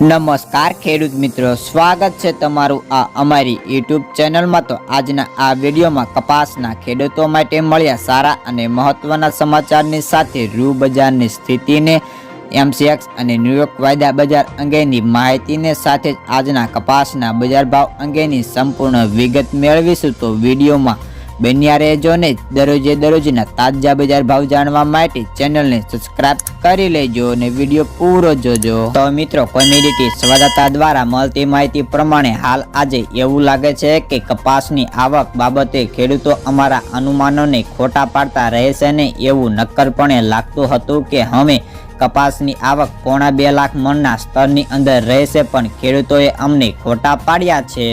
નમસ્કાર ખેડૂત મિત્રો, સ્વાગત છે તમારું આ અમારી યુટ્યુબ ચેનલમાં. તો આજના આ વિડીયોમાં કપાસના ખેડૂતો માટે મળ્યા સારા અને મહત્વના સમાચારની સાથે રૂ બજારની સ્થિતિને, એમસીએક્સ અને ન્યુયોર્ક વાયદા બજાર અંગેની માહિતીને સાથે જ આજના કપાસના બજાર ભાવ અંગેની સંપૂર્ણ વિગત મેળવીશું. તો વિડીયોમાં બન્યા રહેજો ને દરરોજે દરરોજના તાજા બજાર ભાવ જાણવા માટે ચેનલને સબસ્ક્રાઇબ કરી લેજો અને વીડિયો પૂરો જોજો. તો મિત્રો કોમ્યુનિટી સંવાદદાતા દ્વારા મળતી માહિતી પ્રમાણે હાલ આજે એવું લાગે છે કે કપાસની આવક બાબતે ખેડૂતો અમારા અનુમાનોને ખોટા પાડતા રહેશે ને એવું નક્કરપણે લાગતું હતું કે હવે કપાસની આવક પોણા બે લાખ મણના સ્તરની અંદર રહેશે પણ ખેડૂતોએ અમને ખોટા પાડ્યા છે.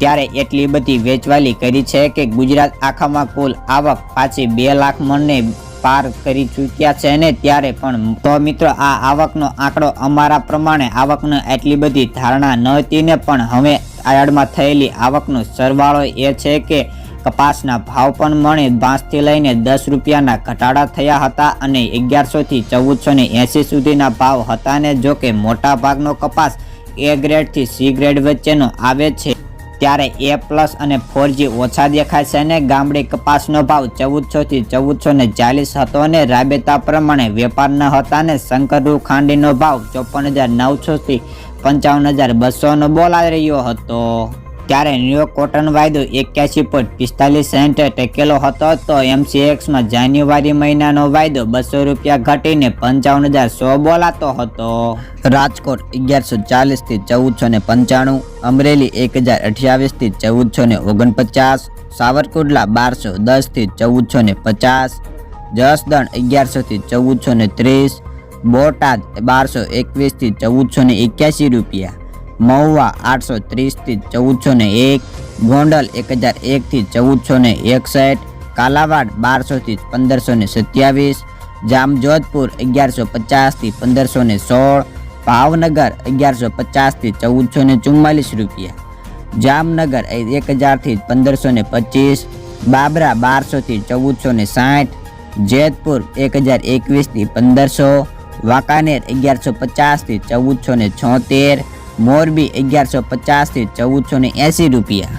ત્યારે એટલી બધી વેચવાલી કરી છે કે ગુજરાત આખામાં કુલ આવક પાછી બે લાખ મણને પાર કરી ચૂક્યા છે ને ત્યારે પણ તો મિત્રો આ આવકનો આંકડો અમારા પ્રમાણે આવકનો એટલી બધી ધારણા નહોતી ને પણ હવે આયાડમાં થયેલી આવકનો સરવાળો એ છે કે કપાસના ભાવ પણ મણે બાંસથી લઈને દસ રૂપિયાના ઘટાડા થયા હતા અને અગિયારસોથી ચૌદસો ને એંસી સુધીના ભાવ હતા ને જોકે મોટા ભાગનો કપાસ એ ગ્રેડથી સી ગ્રેડ વચ્ચેનો આવે છે. ત્યારે એ પ્લસ અને ફોરજી ઓછા દેખાય છે અને ગામડી કપાસનો ભાવ ચૌદસો થી ચૌદસો ને ચાલીસ હતો અને રાબેતા પ્રમાણે વેપાર ન હતા અને શંકરરૂ ખાંડીનો ભાવ ચોપન હજાર નવસો થી પંચાવન હજાર બસો નો બોલાઈ રહ્યો હતો. ત્યારે ન્યુયોર્ક કોટન વાયદો એક્યાસી પોઈન્ટ પિસ્તાલીસ સેન્ટ ટેકેલો હતો તો એમસીએક્સમાં જાન્યુઆરી મહિનાનો વાયદો બસો રૂપિયા ઘટીને પંચાવન હજાર સો બોલાતો હતો. રાજકોટ અગિયારસો ચાલીસથી ચૌદસો ને પંચાણું, અમરેલી એક હજાર અઠ્યાવીસથી ચૌદસો ને ઓગણપચાસ, સાવરકુંડલા બારસો દસથી ચૌદસો ને પચાસ, જસદણ અગિયારસોથી ચૌદસો ને ત્રીસ, બોટાદ બારસો એકવીસથી ચૌદસો ને એક્યાસી રૂપિયા મહુવા આઠસો ત્રીસથી ચૌદસો ને એક, ગોંડલ એક હજાર એકથી ચૌદસો ને એકસઠ, કાલાવાડ બારસોથી પંદરસો ને સત્યાવીસ, જામજોધપુર અગિયારસો પચાસથી પંદરસો ને સોળ, ભાવનગર અગિયારસો પચાસથી ચૌદસો ને ચુમ્માલીસ રૂપિયા. જામનગર એક હજારથી પંદરસો ને પચીસ, બાબરા બારસોથી ચૌદસો ને સાઠ, જેતપુર એક હજાર એકવીસથી પંદરસો, વાંકાનેર અગિયારસો પચાસથી ચૌદસો ને છોતેર મોરબી અગિયારસો પચાસથી ચૌદસો ને એંસી રૂપિયા.